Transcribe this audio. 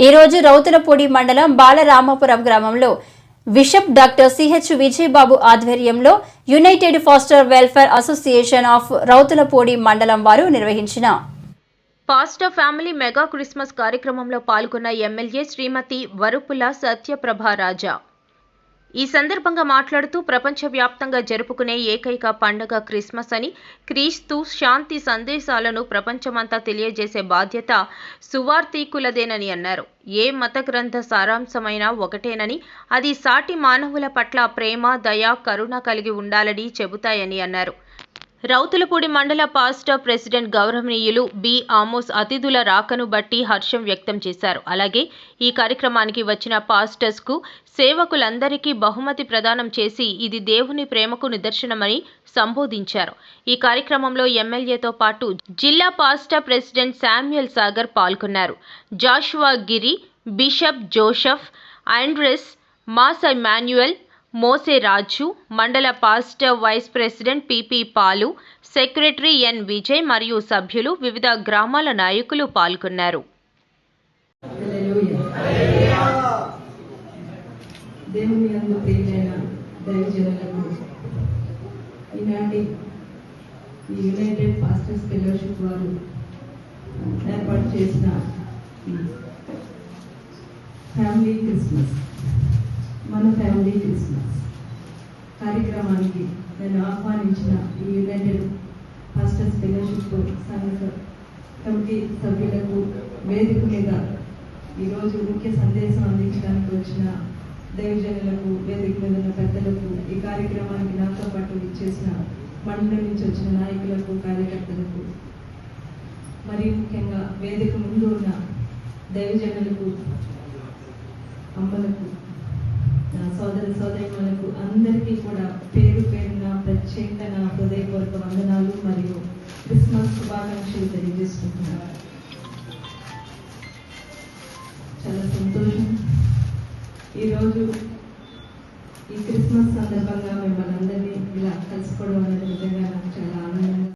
ఈరోజు రౌతులపూడి మండలం బాలరామపురం గ్రామంలో బిషప్ డాక్టర్ సిహెచ్ విజయబాబు ఆధ్వర్యంలో united pastor welfare association of Rauthulapudi మండలం వారు నిర్వహించిన పాస్టర్ ఫ్యామిలీ మెగా క్రిస్మస్ కార్యక్రమంలో పాల్గొన్న ఎమ్మెల్యే శ్రీమతి వరుపుల సత్యప్రభ రాజా. ఈ సందర్భంగా మాట్లాడుతూ ప్రపంచవ్యాప్తంగా జరుపుకునే ఏకైక పండగ క్రిస్మస్ అని క్రీస్తు శాంతి సందేశాలను ప్రపంచమంతా తెలియజేసే బాధ్యత సువార్తీకులదేనని అన్నారు. ఏ మత గ్రంథ సారాంశమైనా ఒకటేనని అది సాటి మానవుల పట్ల ప్రేమ దయ కరుణ కలిగి ఉండాలని చెబుతాయని అన్నారు. రౌతులపూడి మండల పాస్టర్ ప్రెసిడెంట్ గౌరవనీయులు బి. ఆమోస్ అతిథుల రాకను బట్టి హర్షం వ్యక్తం చేశారు. అలాగే ఈ కార్యక్రమానికి వచ్చిన పాస్టర్స్కు సేవకులందరికీ బహుమతి ప్రదానం చేసి ఇది దేవుని ప్రేమకు నిదర్శనమని సంబోధించారు. ఈ కార్యక్రమంలో ఎమ్మెల్యేతో పాటు జిల్లా పాస్టర్ ప్రెసిడెంట్ శామ్యుయల్ సాగర్ పాల్గొన్నారు. Joshua Giri bishop Joseph Andrews mass Manuel Moses Raju మండల pastor vice president PP Palu secretary N Vijay మరియు సభ్యులు వివిధ గ్రామాల నాయకులు పాల్గొన్నారు. ఈనాటి ఈ యునైటెడ్ పాస్టర్స్ ఫెలోషిప్ వారు ఏర్పాటు చేసిన ఫ్యామిలీ క్రిస్మస్ మన క్రిస్మస్ కార్యక్రమానికి నేను ఆహ్వానించిన ఈ యునైటెడ్ పాస్టర్స్ ఫెలోషిప్ సంఘ కమిటీ సభ్యులకు వేదిక మీద ఈరోజు ముఖ్య సందేశం అందించడానికి వచ్చిన దైవజనులకు వేదిక మీద ఉన్న పెద్దలకు ఈ కార్యక్రమానికి నాతో పాటు ఇచ్చేసిన మండలం నుంచి వచ్చిన నాయకులకు కార్యకర్తలకు మరి ముఖ్యంగా వేదిక ముందు ఉన్న దైవజనులకు అమ్మలకు సోదర సోదరిమణులకు అందరికీ కూడా పేరు పేరున ప్రత్యేకంగా నా హృదయపూర్వక వందనాలు మరియు క్రిస్మస్ శుభాకాంక్షలు తెలియజేసుకుంటున్నాను. చాలా సంతోషం. ఈరోజు